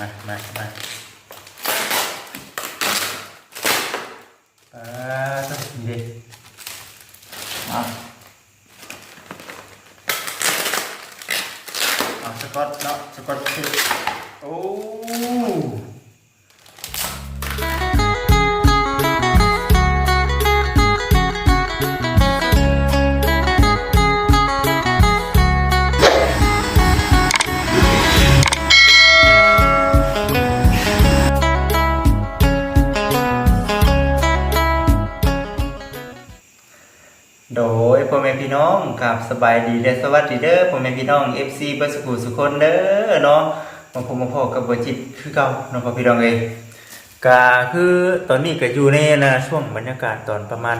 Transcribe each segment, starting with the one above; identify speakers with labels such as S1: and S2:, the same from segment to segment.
S1: มามามาอ่าต้องดี สบายดีและสวัสดีเด้อพ่อแม่พี่น้อง FC เบอร์สกูสุคนเด้อเนาะมาพบมาพอกับบัวจิตคือเก่าเนาะพ่อพี่น้องเองก็คือตอนนี้ก็อยู่ในนะช่วงบรรยากาศตอนประมาณ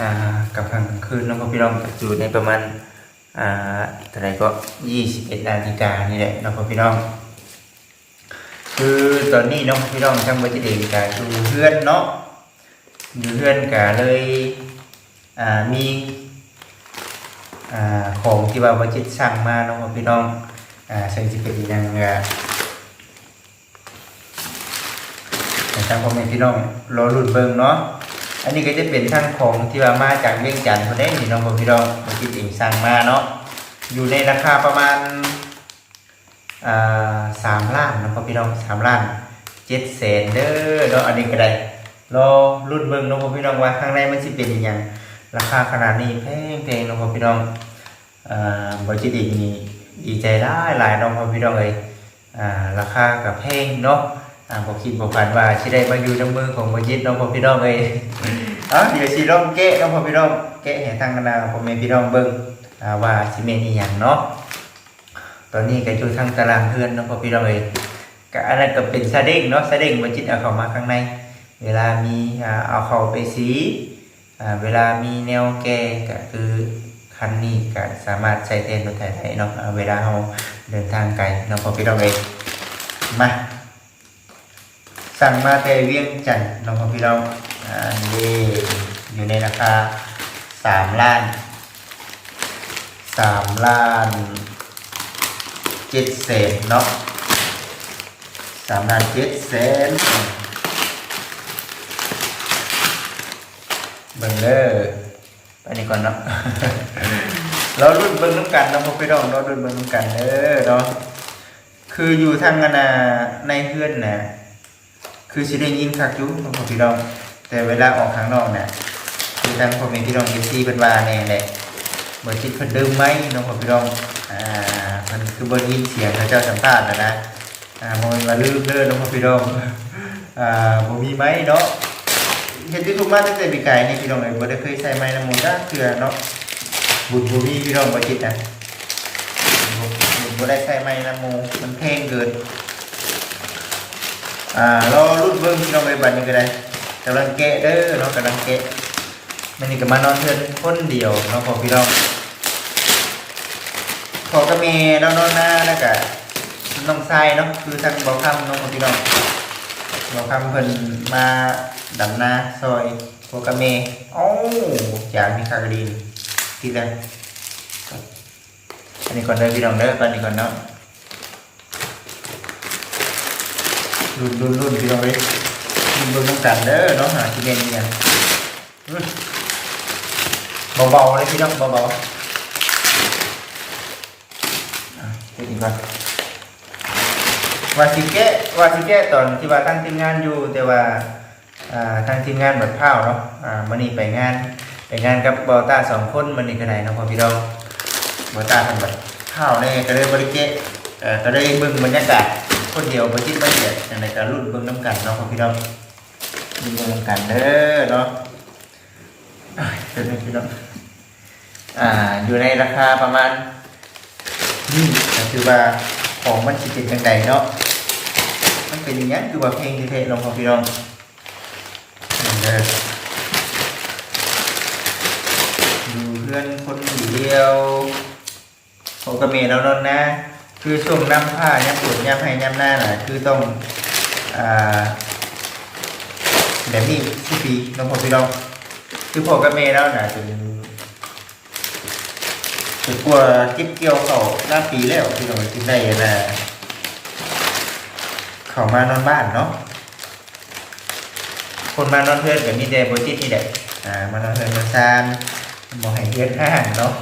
S1: อ่ากับกลางคืนเนาะพ่อพี่น้องก็อยู่ในประมาณอ่าเท่าไรก็21นาฬิกานี่แหละเนาะพ่อพี่น้อง คือตอนนี้เน้องพี่น้องทั้งบัวจิตเองก็อยู่เพื่อนเนาะอยู่เพื่อนก็เลยอ่ามี ของที่ว่าบัจิตสั่งมาเนาะพี่น้องอ่าซึ่งจะเป็นอยังไงแต่ทางพ่อแม่พี่น้องรอรุ่นเบิ่งเนาะอันนี้ก็จะเป็นทั้งของที่ว่ามาจากเวียงจันทร์คนนี้นี่น้องพ่อพี่น้องบัจิตเองสั่งมาเนาะอยู่ในราคาประมาณสามล้านนาะพ่อพี่น้องสามล้านเจ็ดแสนเด้อเนาะอันนี้ก็ได้รอรุ่นเบิ่งเนาะพ่อพี่น้องว่าข้างในมันสิเป็นอหยัง ราคาขนาดนี้แพงแพงน้องพ่อพี่น้องอ่าบริจิตอีกนี่ดีใจได้หลายน้องพ่อพี่น้องเลยอ่าราคากับแพงเนาะอ่าบอกคิดบอกฝันว่าชิได้มาอยู่ในมือของบริจิตน้องพ่อพี่น้องเลยเอ้าเดี๋ยวชิลองแกะน้องพ่อพี่น้องแกะให้ทางคณะพ่อแม่พี่น้องเบิ่งอ่าว่าสิเมนอีหยังเนาะตอนนี้ก็อยู่ทางตารางเพื่อนน้องพ่อพี่น้องเลยก็อันนั้นก็เป็นซาเด้งเนาะซาเด้งบริจิตเอาเข้ามาข้างใน เวลามีอ่าเอาเข้าไปสี เวลามีแนวแก้ก็คือคันนี้ก็สามารถใช้แทนรถไถได้เนาะอ่าเวลาเราเดินทางไกลเนาะพอพี่น้องเองมาสั่งมาแต่เวียงจันทน์เนาะพอพี่น้องอ่านี่อยู่ในราคาสามล้านสามล้านเจ็ดแสนเนาะสามล้านเจ็ดแสน บิ่งเด้อไปนี่ก่อนเนาะ เรารุ่นเบิ่งน้ำกันเนาะพ่อพี่น้องเรารุ่นเบิ่งน้ำกันเด้อเนาะ คืออยู่ทางนาในเพื่อนนะคือสิได้ยินคักอยู่พ่อพี่น้อง แต่เวลาออกข้างนอกเนี่ยคือทางพ่อแม่พี่น้องเอซีเป็นว่าแน่แหละบ่คิดเพิ่นดื่มไหมน้องพ่อพี่น้องอ่าเพิ่นคือบ่ได้ยินเสียงเขาเจ้าสัมภาษณ์นะนะอ่าบ่แม่นว่าลืมเด้อน้องพ่อพี่น้องอ่าบ่มีไหมเนาะ เห็นยูทูบมาตั้งแต่ปีกายนี่พี่น้องเอ้ยบ่ได้เคยใส่ไม้น้ำมูกจ้าเถื่อเนาะบุญบ่มีพี่น้องบ่คิดนะบุญบ่ได้ใส่ไม้น้ำมูกมันแพงเกินอ่ารอรุ่นเบิ่งพี่น้องเอ้ยบัดนี้ก็ได้กำลังแกะเด้อเนาะกำลังแกะมันนี่ก็มานอนเทือนคนเดียวเนาะพอพี่น้องขอก็มีน้องนอนหน้าแล้วก็น้องทรายเนาะคือทางบ่คำเนาะพอพี่น้อง เราคำเพิ่นมาดำนาซอยโปรแกรมเมโอ้จางมีคากระดีนที่และอันนี้ก่อนเด้อพี่น้องเด้อก่อนนี้ก่อนเนาะรุ่นรุ่นรุ่นพี่น้องเอ้ยรุ่นรุ่นต้องกันเด้อเนาะหาที่เมนเนี่ยเบาๆเลยพี่น้องเบาๆอะเดี๋ยวนี้ก่อน ว่าสิแก้ว่าสิแก้ตอนที่ว่าตั้งทีมงานอยู่ แต่ว่าทางทีมงานบัดข้าเนาะอ่ามันนี่ไปงานไปงานกับบอต้าสองคนมันนี่ก็ได้เนาะพอพี่น้องบอต้าทำบัดข้าเนี่ยก็เลยบริเกะเอ่อก็ได้บิ่งบรรยากาศคนเดียวบ่จิตบ่เดียดจังไดก็รุ่นเบิ่งน้ำกันเนาะพอพี่น้องรุ่นเบิ่งน้ำกันเด้อเนาะเป็นไงพี่น้องอ่าอยู่ในราคาประมาณนี่ก็คือว่าของมันสิเป็นจังไดเนาะ เป็นอย่างนี้คือว่าเพลงที่เทลงของพี่น้องดูเพื่อนคนเดียวโอกระเมแล้วนนนะ คือช่วงน้ำผ้าย้ำปวดย้ำให้ย้ำหน้าน่ะคือต้องอ่าแบบนี้สิปีน้องพ่อพี่น้องคือพ่อกระเมแล้วน่ะจนจนกลัวเก็บเกี่ยวเขาหน้าปีแล้วพี่น้องกินได้นะ เขามานอนบ้านเนาะคนมานอนเพื่อนกับมีแต่โบจิตนี่แหละอ่ามานอนเพื่อนมาซานบ่ให้เฮ็ดห้างเนาะ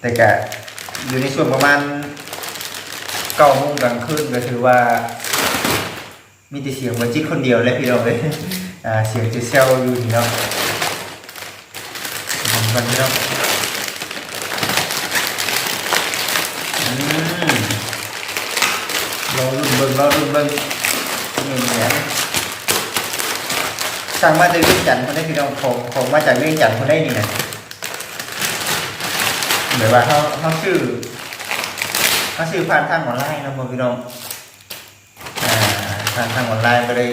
S1: แต่ก็อยู่ในช่วงประมาณเก้าโมงกลางคืนก็ถือว่า มีแต่เสียงโบจิตคนเดียวเลยพี่น้องเลยอ่าเสียงจะเซลอยู่นี่เนาะมันพี่น้องอืม รอรุ่น เบิ่งรอรุ่นเบิ่งนี่แหละสั่งมาจากเวียงจันทน์คนได้พี่น้องของของมาจากเวียงจันทน์คนได้นี่นะเหรือนว่าเขาเขาชื่อเขาชื่อผ่านทางออนไลน์นะพ่อพี่น้องอ่าผ่านทางออนไลน์ก็เลย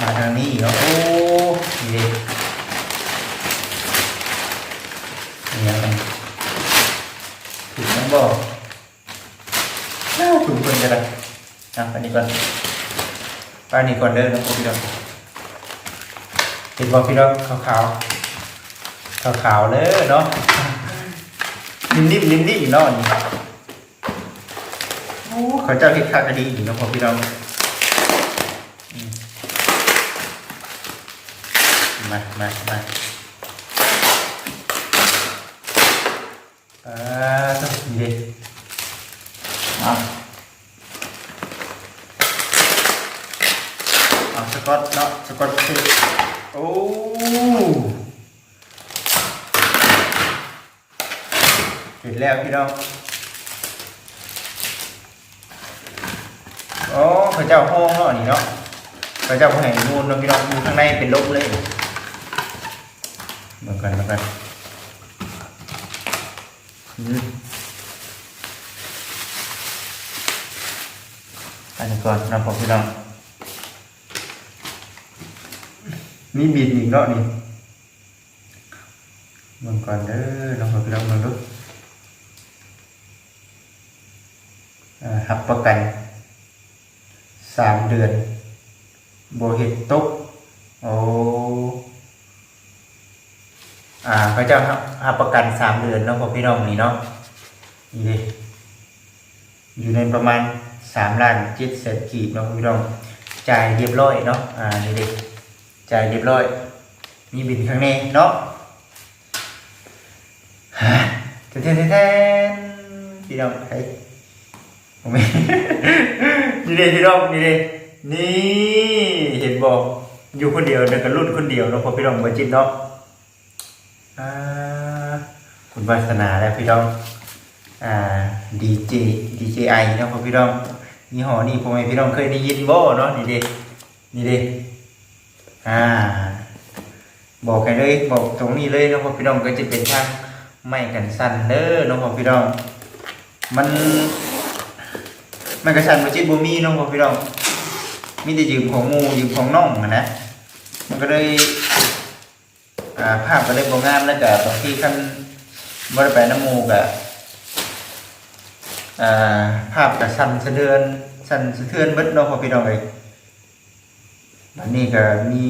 S1: มาทางนี้เนาะโอ้นี่ดินี่ยังไงถูกต้องบอก จะละอะอันนี้ก่อนอันนี้ก่อนเด้อนะพี่น้องเห็นบอกพี่น้องขาวขาวขาวขาวเลยเนาะนิ่มนิ่มนิ่มนิ่มๆเนาะนี่โอ้เขาเจ้าเฮ็ดคากดีอยู่เนะพี่น้องมามามาอ่าต้องดีเด็ เอาเอาสกอต เนาะสกอตคือโอ้เห็นแล้วพี่น้องโอ้พระเจ้าห้องเนาะนี่เนาะพระเจ้าแห่งนูนเนาะพี่น้องดูข้างในเป็นลบเลยเหมือนกันเหมือนกันอันนี้ก่อนนะผมพี่น้อง มีบิดอีกเนาะนี่เบิ่งก่อนเด้อน้องผมพี่น้องเบิ่งดูอ่าหับประกันสามเดือนโบเห็ดตกโอ้อ่าพระเจ้าหับประกันสามเดือนเนาะผมพี่น้องนี่เนาะนี่เดิอยู่ในประมาณสามล้านเจ็ดแสนกีบเนาะพี่น้องจ่ายเรียบร้อยเนาะอ่านี่เด็ก จ่ายเรียบร้อย มีบินข้างในเนาะฮะแทนแทนแทนพี่น้องเฮ้ยผมไม่นี่เด็พี่น้องนี่เด็นี่เห็นบอกอยู่คนเดียวเดินกันรุ่นคนเดียวเนาะพอพี่น้องมาจิตเนาะอ่าคุณวาสนาแล้วพี่น้องอ่าดีเจดีเจไอนาะพอพี่น้องยี่ห้อนี่พ่อแม่พี่น้องเคยได้ยินบ่เนาะนี่เด้นี่เด้ อ่า บอกกันเลยบอกตรงนี้เลยเนาะพ่อพี่น้องก็จะเป็นทางไม่กันสั่นเด้อเนาะพ่อพี่น้อง มันมันกระชันมาจิตบ่มีเนาะพ่อพี่น้องมีแต่ยืมของหมูยืมของน้องนะมันก็เลยอ่าภาพก็เลยบ่งามแล้วก็บางทีคันบ่ได้ไปน้ำมูก็อ่าภาพกับสั่นสะเทือนสั่นสะเทือนเบิดเนาะพอพี่น้องเลย วันนี้ก็มี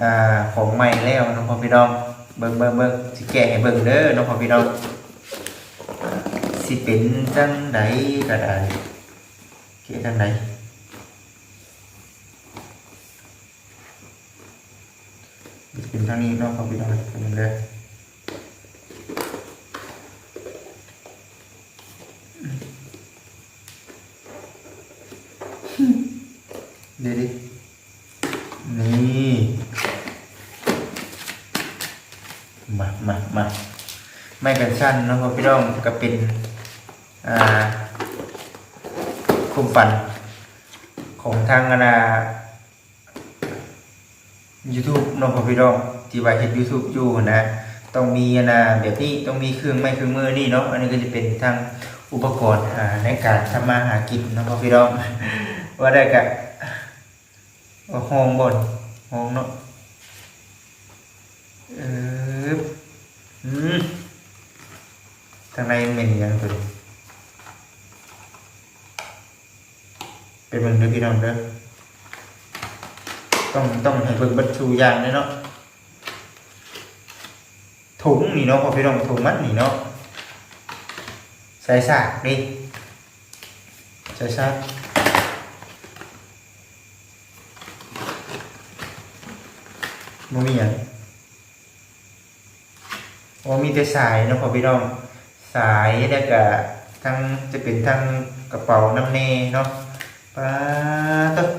S1: อ่าของใหม่แล้วเนาะพอพี่น้องเบิ่งเบิ่งเบิ่งสิแกะให้เบิ่งเด้อเนาะพอพี่น้องสิเป็นจังใดก็ได้แกะจังใดสิเป็นทางนี้เนาะพอพี่น้องเป็นจังไดเดี๋ยวดิ นี่มามามาไม่กันสั้นเนาะครับพี่น้องก็เป็น อ่า คุมฟัน ของทางอนา YouTube น้องพ่อพี่น้องที่ว่าเฮ็ด YouTube อยู่นะต้องมีอนาแบบนี้ต้องมีเครื่องไม้เครื่องมือนี่เนาะอันนี้ก็จะเป็นทางอุปกรณ์อาในการทำมาหากินเนาะพ่อพี่น้องว่าได้กะ ว่าห้องบนห้องเนาะเอออืมทางในมันเป็นยังตัวนี้เป็นเบิ่งเด้ อพี่น้องเด้อต้องต้องให้เบิ่งเบัตชูอย่างเลยเนาะถุงนี่เนาะพอพี่น้องถุงมันนี่เนาะใส่สากนี่จะชัดบ่มีหยังบ่มีแต่สายนะพอพี่น้อง สายแล้วก็ทั้งจะเป็นทั้งกระเป๋าน้ำเนเนาะป้าตึ๊บ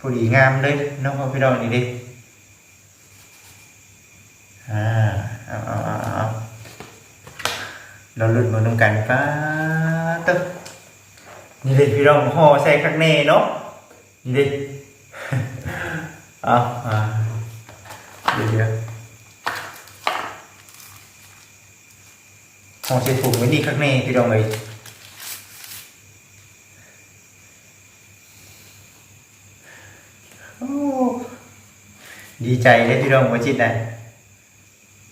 S1: พอดีงามเลยเนาะพ่อพี่น้องนี่เดิอ่าเอาเอาเอาเอเราหลุดมาตรงกันป้าตึ๊บนี่เลยพี่น้องห่อใส่ข้างในเนาะนี่เลย เอาอ่าเดี๋ยวเดี๋ยถุงไว้นี่ข้างในพี่น้องเลยดีใจเลยพี่น้องมาจิตนะ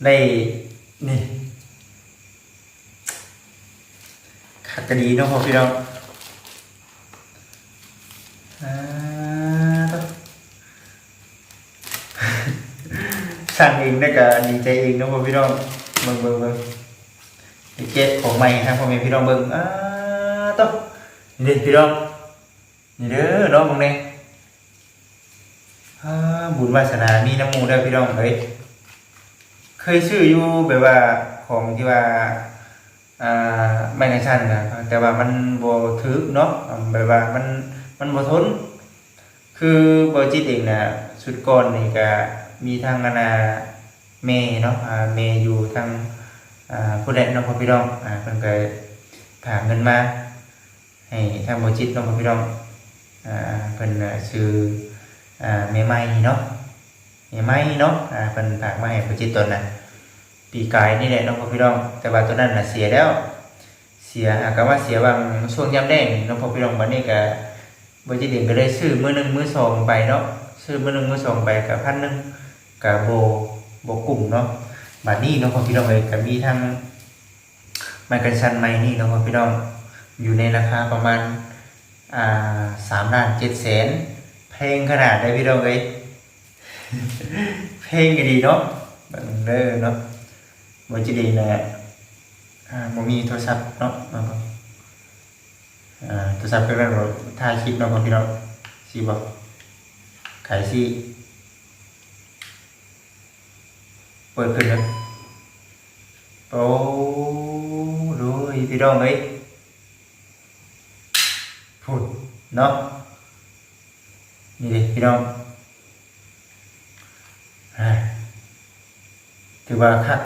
S1: ได้นี่ขัดกระดีเน้องพ่อพี่น้องอ่าต้อง สั่งเองได้ก็ดีใจเองเน้องพ่อพี่น้องเบิ่งเบิ่งเบิ่งเจ็ดของใหม่ครับพ่อแม่พี่น้องเบิ่งอ่าต้องนี่เด้อพี่น้องนี่เด้อน้องมึงเนี่ยอ่าบุญวาสนามีน้ำมูได้พี่น้องเฮ้ยเคยซื้ออยู่แบบว่าของที่ว่าอ่าไม่ในชันนะแต่ว่ามันบ่ถึกเนาะแบบว่ามันมันบ่ทน คือบ่จิตเองนะสุดก่อนนี่ก็ มีทางอนาเมเนาะเมอยู่ทางผู้ใดน้องพ่อพี่น้องอ่าเพิ่นก็ฝาเงินมาให้ทางบจิตน้องพ่อพี่น้องอ่าเพิ่นน่ะชื่ออ่าแม่ไม้เนาะแม่ไม้เนาะอ่าเพิ่นฝามาให้บจิตตนน่ะปีกายนี่แหละน้องพ่อพี่น้อง แต่ว่าตัวนั้นน่ะเสียแล้ว เสียอ่าก็ว่าเสียบางช่วงยามแดงน้องพ่อพี่น้องบัดนี้ก็บริจิตเองก็ได้ซื้อมื้อหนึงมื้อสองไปเนาะซื้อมื้อหนึงมื้อสองไปก็พันหนึง ก็บ่บ่กลุ่มเนาะบัดนี้เน้องพ่อพี่น้องเลยกับมีทั้งไมค์กันชันไม้นี่เน้องพ่อพี่น้องอยู่ในราคาประมาณอ่าสามล้านเจ็ดแสนเพลงขนาดได้พี่น้องเลยเพลงก็ดีเนาะบัดเด้อเนาะมันจะดีแหละอ่าบ่มีโทรศัพท์เนาะมาบ่อ่าโทรศัพท์เพื่อนเราถ่ายคลิปเนาะพี่น้องสิบอกขายสิ เปิดขึ้นเลยโอ้ดูอีพี่น้องเอ้ยพูดเนาะนี่ดิพี่น้องอ่าถือว่าคัก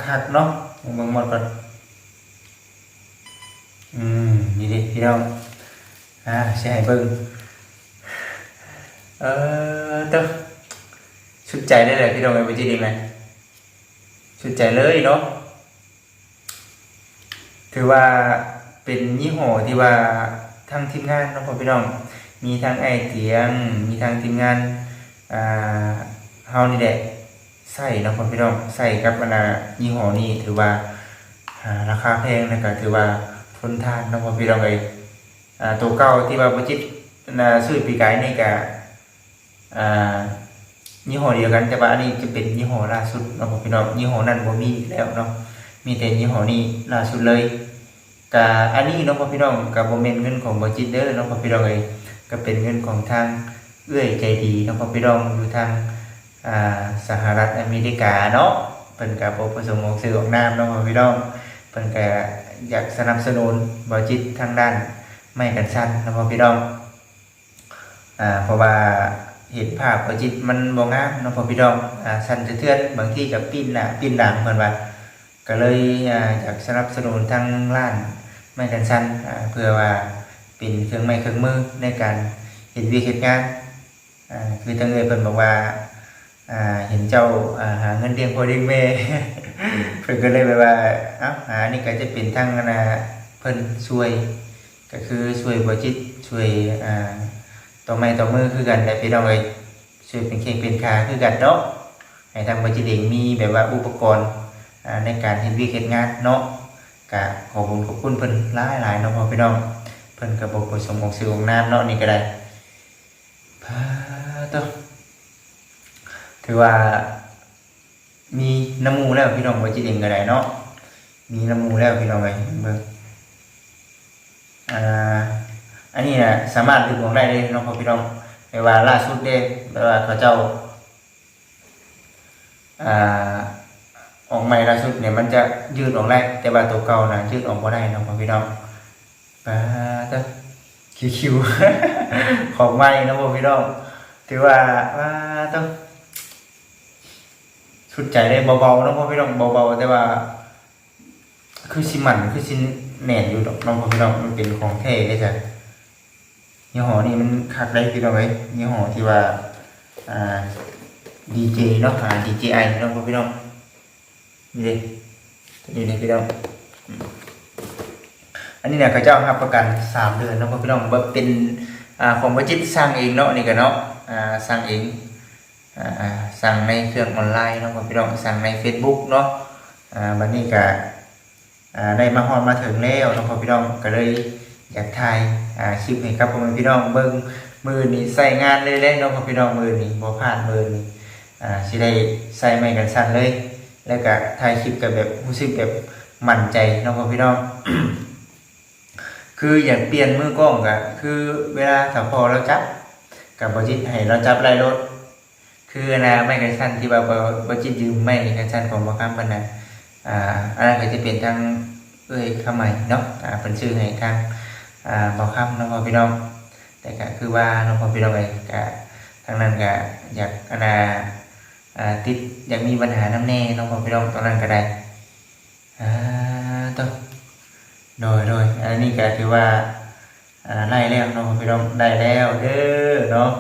S1: คักๆเนาะมองหมดก่อนอืมนี่ดิพี่น้องอ่าใช่เบิ่งเออเต้อชุดใจเลยเนาะถือว่าเป็นยี่ห้อที่ว่าทางทีมงานเน้องพ่อพี่น้อง มีทางไอเตียง มีทางทีมงานอ่าเฮานี่แหละใส่เน้องพ่อพี่น้องใส่กับอันน่ะยี่ห้อนี้ถือว่าราคาแพงนะก็ถือว่าทนทานเน้องพ่อพี่น้องเลยอ่าตัวเก่าที่ว่าบ่จิตน่ะซื้อปีกายนี่ก็อ่า ยี่ห้อเดียวกันแต่ว่าอันนี้จะเป็นยี่ห้อล่าสุดเน้องพ่อพี่น้องยี่ห้อนั้นบ่มีแล้วเนาะมีแต่ยี่ห้อนี้ล่าสุดเลยกะอันนี้เน้องพ่อพี่น้องกับโมเมนเงินของบจิตเดอร์น้องพ่อพี่น้องเองก็เป็นเงินของทางเอื้อยใจดีเน้องพ่อพี่น้องอยู่ทางอ่าสหรัฐอเมริกาเนาะเพิ่นกับประสงค์ออกสื่อออกนามเน้องพ่อพี่น้องเพิ่นก็อยากสนับสนุนบจิตทางด้านไม่กันชั้นน้องพ่อพี่น้องอ่าเพราะว่า เห็นภาพบจิตมันบ่งามน้องพอพี่น้องอ่าสันจะเทือนบางที่กับปิ้นหน้าปิ้นหลังเหมือนว่าก็เลยอ่าอยากสนับสนุนทางร้านไม้กันสันอ่าเพื่อว่าเป็นเครื่องไม้เครื่องมือในการเห็นวีเหตุงานอ่าคือทางเอยเพิ่นบอกว่าอ่าเห็นเจ้าอ่าหาเงินเลี้ยงพ่อเลี้ยงแม่เพิ่นก็เลยแบบว่าเอ้าหานี่ก็จะเป็นทางนะเพิ่นช่วย ก็คือช่วยบ่จิตช่วยอ่า ต่อไม้ต่อมือคือกันแต่พี่น้องเอ้ยช่วยเป็นเข่งเป็นขาคือกันเนาะให้ทางบ่จิตเองมีแบบว่าอุปกรณ์ในการเห็นวิเห็นงานเนาะกะขอบคุณขอบคุณเพิ่นหลายหลายเนาะพ่อพี่น้องเพิ่นก็บอกประสงค์ของสื่อของน้ำเนาะนี่ก็ได้พาต่อถือว่ามีน้ำมูแล้วพี่น้องบ่จิตเองก็ได้เนาะมีน้ำมูแล้วพี่น้องเอ้ยเบิ่งอ่า อันนี้นะสามารถดึงออกได้เลยน้องพ่อพี่น้องไม่ว่าล่าสุดเด้ไม่ว่าเขาเจ้าอ่าออกใหม่ล่าสุดเนี่ยมันจะยืดออกได้แต่ว่าตัวเก่านะยืดออกไม่ได้น้องพ่อพี่น้องปาตะคิวๆของใหม่น้องพ่อพี่น้องถือว่าว่าต้องชุดใจได้เบาๆน้องพ่อพี่น้องเบาๆแต่ว่า คือสิมันคือสิแหน่นอยู่น้องพ่อพี่น้องมันเป็นของแท้ได้จ้ะ ยี่ห้อนี้มันคักได้พี่น้องเอ้ยยี่ห้อที่ว่าอ่าดีเจเนาะอ่าดีเจไอเน้องพ่อพี่น้องนี่เลยตัวนี้เลยพี่น้องอันนี้เนี่ยเขาเจ้ารับประกันสามเดือนเน้องพ่อพี่น้องเบิกเป็นอ่าของบัจิตสร้างเองเนาะนี่กันเนาะอ่าสร้างเองอ่าสั่งในเครื่องออนไลน์เนาะพี่น้องสั่งใน Facebook เนาะอ่าวันนี้ก็อ่าได้มาฮอดมาถึงแล้วเนาะพี่น้องก็เลย อยากถ่ายอ่าคลิปให้กับพ่อแม่พี่น้องเบิ่งมือนี้ใส่งานเลยเลยเนาะครับพี่น้องมือนี้บ่พลาดมือนี้อ่าสิได้ใส่ไม้กันสั่นเลย แล้วก็ถ่ายคลิปกับแบบรู้สึกแบบมั่นใจนาะครับพี่น้องคืออยากเปลี่ยนมือกล้องก็คือเวลาถ้าพอเราจับกับบจิตให้เราจับไล่รถ คือนะไม่กันสั้นที่ว่าบ่บ่จิตยืมไม่กันสั้นของบ่คำปานนั้นอ่าอันนั้นก็จะเป็นทางเอ้ยคำใหม่เนาะอ่าเป็นชื่อให้ทาง อ่าบ่คำเนาะพ่อพี่น้อง แต่ก็คือว่าเนาะพ่อพี่น้องเอ้ยก็ทางนั้นก็อยากอนาติดอยากมีปัญหาน้ำแน่เนาะพ่อพี่น้องตอนนั้นก็ได้อ่าต้องโดยโดยอันนี้ก็ถือว่าไล่แล้วเนาะพ่อพี่น้องได้แล้วเด้อเนาะ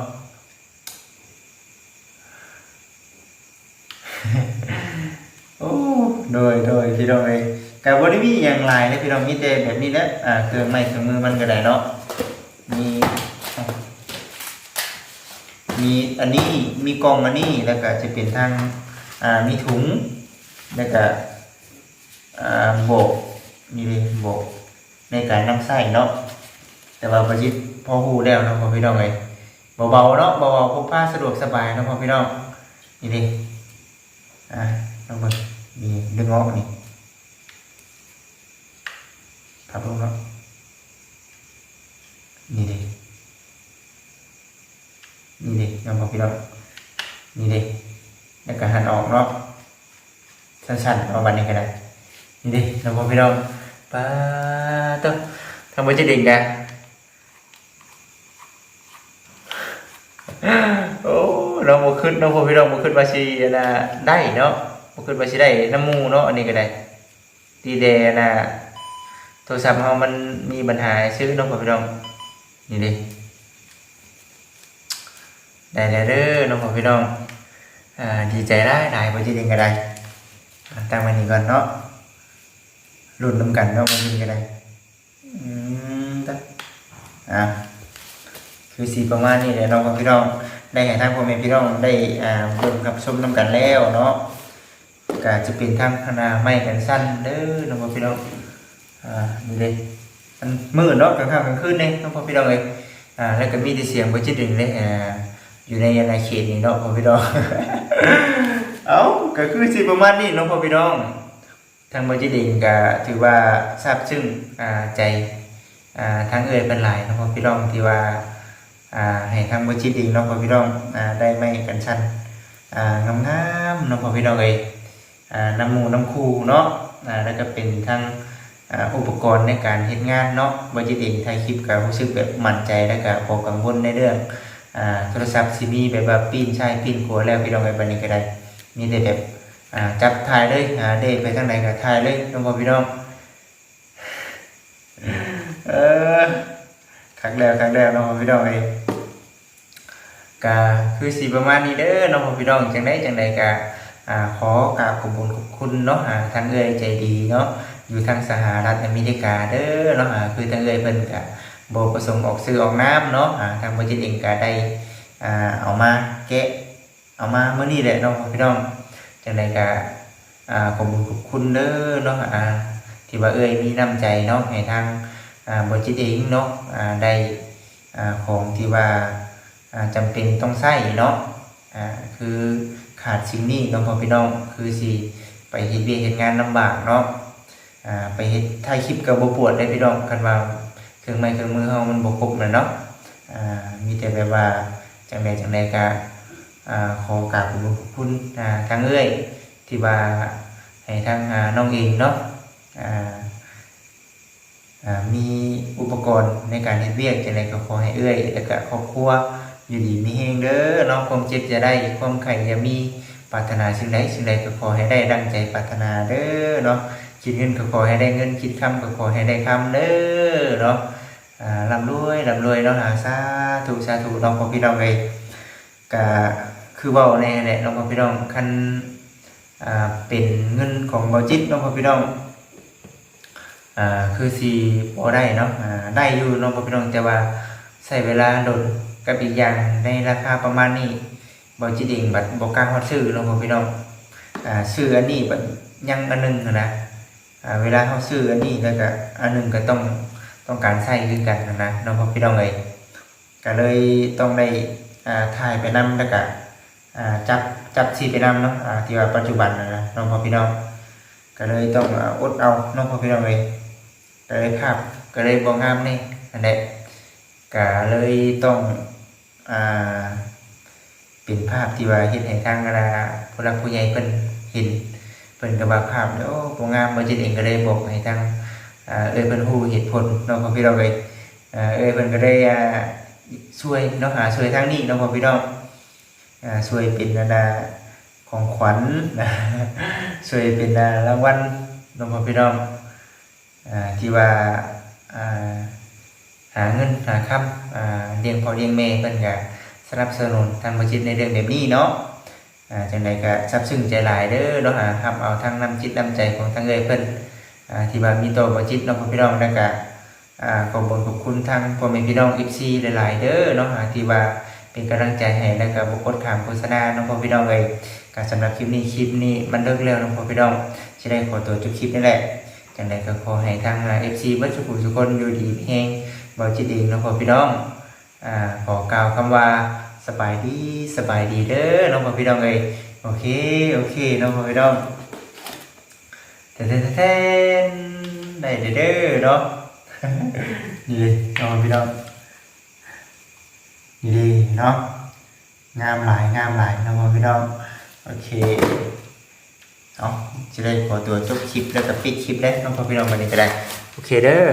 S1: โอ้โดยโดยพี่น้องเอง แต่บริมีอย่างไรนะพี่น้องมีแต่แบบนี้แหละอ่าเครื่องไม้เครื่องมือมันก็ได้เนาะมีมีอันนี้มีกล่องอันนี้แล้วก็จะเป็นทางอ่ามีถุงแล้วก็อ่าโบกนี่เลยโบกในการนำไส้เนาะแต่ว่าประจิตพอหูแล้วนะพอพี่น้องเลยเบาๆเนาะเบาๆพกพาสะดวกสบายนะพอพี่น้องนี่เลยอะลองเบิ่งมีดึงออกนี่ พับลงเนาะนี่เดินี่เดิน้องบอกพี่น้องนี่เดิแล้วก็หันออกเนาะสั้นๆประมาณนี้ก็ได้นี่ดิน้องบอกพี่น้องป้าต้นทำไมจะดิ่งกันโอ้น้องบ่ขึ้นน้องพ่อพี่น้องบ่ขึ้นว่าสิอันน่ะได้เนาะบ่ขึ้นว่าสิได้น้ำมูเนาะอันนี้ก็ได้ดีเดน่ะ โทรศัพท์เฮามันมีปัญหาซื้อน้องพ่อพี่น้องนี่ดิได้แล้วเด้อน้องพ่อพี่น้องอ่าดีใจได้ได้บ่สิดิ่งก็ได้ตั้งไว้นี่ก่อนเนาะรุ่นนํกันเนาะบ่สิดิ่ก็ได้อืมตะอะคือสีประมาณนี้แหละน้องกับพี่น้องได้ให้ทางพ่อแม่พี่น้องได้อ่าเบิ่งกับชมน้ำกันแล้วเนาะก็จะเป็นทางคณะไม้กันสั้นเด้อน้องกับพี่น้อง อ่านี่เลยมันมืดเนาะกลางค่ำกลางคืนเนี่ยน้องพ่อพี่น้องเลยอ่าแล้วก็มีแต่เสียงบ่จิตดึงเลยอ่าอยู่ในอาณาเขตนี่เนาะพ่อพี่น้องเอ้าก็คือสิประมาณนี้น้องพ่อพี่น้องทางบ่จิตดึงก็ถือว่าซาบซึ้งอ่าใจอ่าทางเอ่ยเป็นหลายน้องพ่อพี่น้องที่ว่าอ่าให้ทางบริษัทเองเนาะพ่อพี่น้องอ่าได้ไม่กันชันอ่างามงามๆเนาะพ่อพี่น้องเอยอ่าน้ำมูน้ำคูเนาะอ่าแล้วก็เป็นทั้ง อุปกรณ์ในการเฮ็ดงานเนาะบริษัทเองถ่ายคลิปก็รู้สึกแบบมั่นใจแล้วก็บ่กังวลในเรื่องโทรศัพท์สิมีแบบว่าปีนใชายปีนขัวแล้วพี่น้องเอ้ยบันี้ก็ได้ มีแต่แบบจับถ่ายเลยอ่าเด้ไปทางไหนก็ถ่ายเลยน้องพ่อพี่น้องเออครั้งแล้วครั้งแล้วน้องพ่อพี่น้องเอ้ยก็คือสีประมาณนี้เด้อน้องพ่อพี่น้องจังไดจังไดก็อ่าขอกราบขอบคุณขอบคุณเนาะทางเอ้ยใจดีเนาะ อยู่ทางสหรัฐอเมริกาเด้อเนาะคือทางเอ้ยเพิ่นก็บ่ประสงค์ออกซื้อออกน้ำเนาะทางบริษัทเองก็ได้อ่าเอามาแกะเอามาเมื่อนี้แหละเน้องพี่น้องจังไดก็ขอบคุณขอบคุณเด้อเนาะที่ว่าเอ้ยมีน้ำใจเนาะให้ทางบริษัทเองเนาะได้ของที่ว่าอ่าจำเป็นต้องใส่เนาะคือขาดสิ่งนี้น้องพี่น้องคือสิไปเฮ็ดเวียเฮ็ดงานลำบากเนาะ อ่าไปเฮ็ดถ่ายคลิปกับบปวดได้พี่น้องกันว่าเครื่องไม้เครื่องมือเฮามันบ่ครบน่ะเนาะอ่ามีแต่แบบว่าจังใดจังใดก็อ่าขอกราบขอบคุณอ่าทางเอ้ยที่ว่าให้ทางอ่าน้องเองเนาะอ่ามีอุปกรณ์ในการเฮ็ดเวียกจังใดก็ขอให้เอ้ยแล้วก็ครอบครัวอยู่ดีมีแฮงเด้อเนาะความเจ็บจะได้ความไข้อย่ามีปรารถนาสิ่งใดสิ่งใดก็ขอให้ได้ดังใจปรารถนาเด้อเนาะ คิดเงินก็ขอให้ได้เงินคิดคำก็ขอให้ได้คำเด้อเนาะอ่าร่ำรวยร่ำรวยเนาะหาสาธุสาธุน้องพ่อพี่น้องเลยก็คือเว่าแน่แหละน้องพ่อพี่น้องคันเป็นเงินของบอจิตน้องพ่อพี่น้องคือสีพอได้เนาะได้อยู่น้องพ่อพี่น้องแต่ว่าใช้เวลาโดนกับอีกอย่างในราคาประมาณนี้บอจิตเองบัดบอกกล้าฮอดซื้อน้องพ่อพี่น้องซื้ออันนี้บัดยังอันหนึงนะ เวลาเขาซื้ออันนี้แล้วก็อันหนึงก็ต้องต้องการใช้คือกันนะนะน้องพ่อพี่น้องเลยก็เลยต้องได้ถ่ายไปนำแล้วก็จับจับสีไปนำเนาะที่ว่าปัจจุบันนะน้องพ่อพี่น้องก็เลยต้องอดเอาน้องพ่อพี่น้องเลยก็เลยภาพก็เลยบ่งงามนี่อันใดก็เลยต้องเป็นภาพที่ว่าเห็นให้ทางคณะผู้รักผู้ใหญ่เพิ่นเห็น เพิ่นก็ว่าภาพแล้วโรงงานบ่จิตเองก็ได้บอกให้ทางเอ้ยเพิ่นฮู้เหตุผลเนาะพ่อพี่น้องเอ้ยเอ้ยเพิ่นก็ได้ช่วยเนาะหาช่วยทางนี้เนาะพ่อพี่น้องอ่าช่วยเป็นนน่ะของขวัญช่วยเป็นอ่ารางวัลเนาะพ่อพี่น้องอ่าที่ว่าหาเงินหาคำเลี้ยงพ่อเลี้ยงแม่เพิ่นก็สนับสนุนทางบ่จิตในเรื่องแบบนี้เนาะ จังใดก็ซับซึ้งใจหลายเด้อเนาะครับเอาทั้งน้ำจิตน้ำใจของทั้งเอ้ยเพิ่นที่ว่ามีต่อบ่จิตเนาะพ่อพี่น้องแล้วก็ขอบคุณขอบคุณทั้งพ่อแม่พี่น้อง FC หลาย ๆ เด้อเนาะที่ว่าเป็นกำลังใจให้แล้วก็บ่กดข้ามโฆษณาเนาะพ่อพี่น้องเอ้ยก็สำหรับคลิปนี้คลิปนี้มันเลิกแล้วเนาะพ่อพี่น้องสิได้ขอตัวจบคลิปนี่แหละจังใดก็ขอให้ทั้งเอ่า FC เบิดทุกผู้ทุกคนอยู่ดีมีแฮงบ่จิตเองเนาะพ่อพี่น้องขอกล่าวคำว่า สบายดีสบายดีเด้อเนาะพ่อพี่น้องเอ้ยโอเคโอเคน้องพ่อพี่น้องเต้นเต้นเต้นได้เด้อเด้อเนาะนี่เลยน้องพ่อพี่น้องนี่ดีเนาะงามหลายงามหลายน้องพ่อพี่น้องโอเคเอาจะได้ขอตัวจบคลิปแล้วก็ปิดคลิปได้วน้องพ่อพี่น้องวันนี้ก็ได้โอเคเด้อ